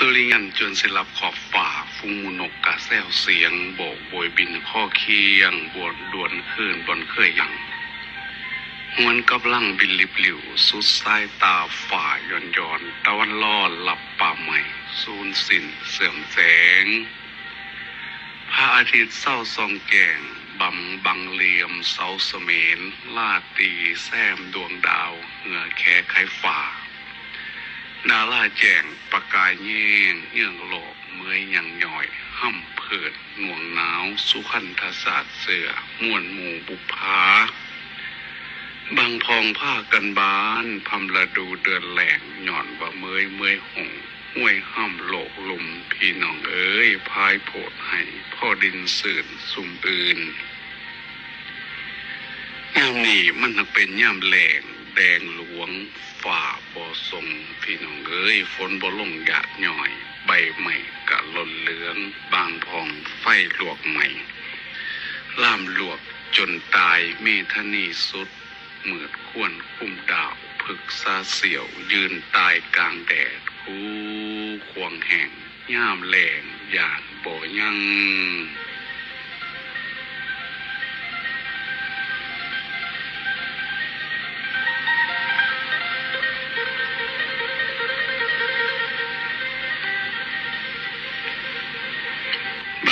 สุริยันจวนศิลับขอบฝ่าฟุ้งมุนกกะแซวเสียงโบกโบยบินข้อเคียงบวนดวนคืนบนเคยยังหวนกำลังบินลิบหลิว สุดสายตาฝ่าย่อนย่อนตะวันล่อหลับป่าใหม่สูญสิ้นเสื่อมแสงพระอาทิตย์เศร้าซองแก่งบำบังเหลี่ยมเสาเสมนลาดตีแซมดวงดาว เหงื่อแค่ไขฝ่า นาลาแจงประกายเย่งเยื่องโลกเมื่อยยังย่อยห้ำเพิดหน่วงหนาว สุขันทศาสตร์เสือม่วนหมู่บุพาบางพองผ้ากันบานพำละดูเดือนแหลงหย่อนว่าเมยเมยหงห้วยห้ำโลกลุมพี่น้องเอ้ยพายโพดให้พ่อดินสื่นสุ่มอื่นย่ามนี้มันนักเป็นย่ามแหลง แดงหลวงฝ่าบ่ทรงพี่น้องเอ้ยฝนบ่ลงหยาดหน่อย ใบใหม่กะหล่นเหลือง บางพองไฟลวกใหม่ ล่ามลวกจนตายเมธนีสุด เหมือดควรคุ้มดาวผึกซาเสียว ยืนตายกลางแดดคูควงแห่งย่ามแหลงยานบ่ยัง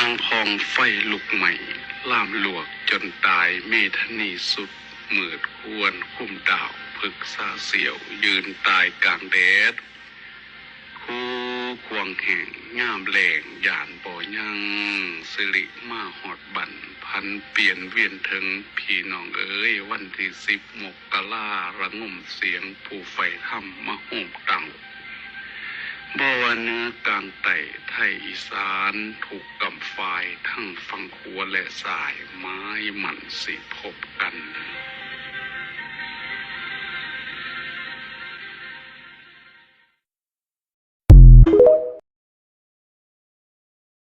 บางพองไฟลุกใหม่ล่ามหลวกจนตายเมธนีสุดมืดควรคุ้มดาวผึกซาเสียว ยืนตายกลางแดดคู่ควงแห่งงามแหลงหยานบ่อยังสิริมาหอดบันพันเปลี่ยนเวียนถึงพี่น้องเอ้ยวันที่สิบมกกราระงมเสียงผู้ไฟถ้ำมาโหมตัง บว่าเนื้อกลางไต่ไทยอีสานถูกกำไฟทั้งฟังขัวและสายไม้หมันสิพบกัน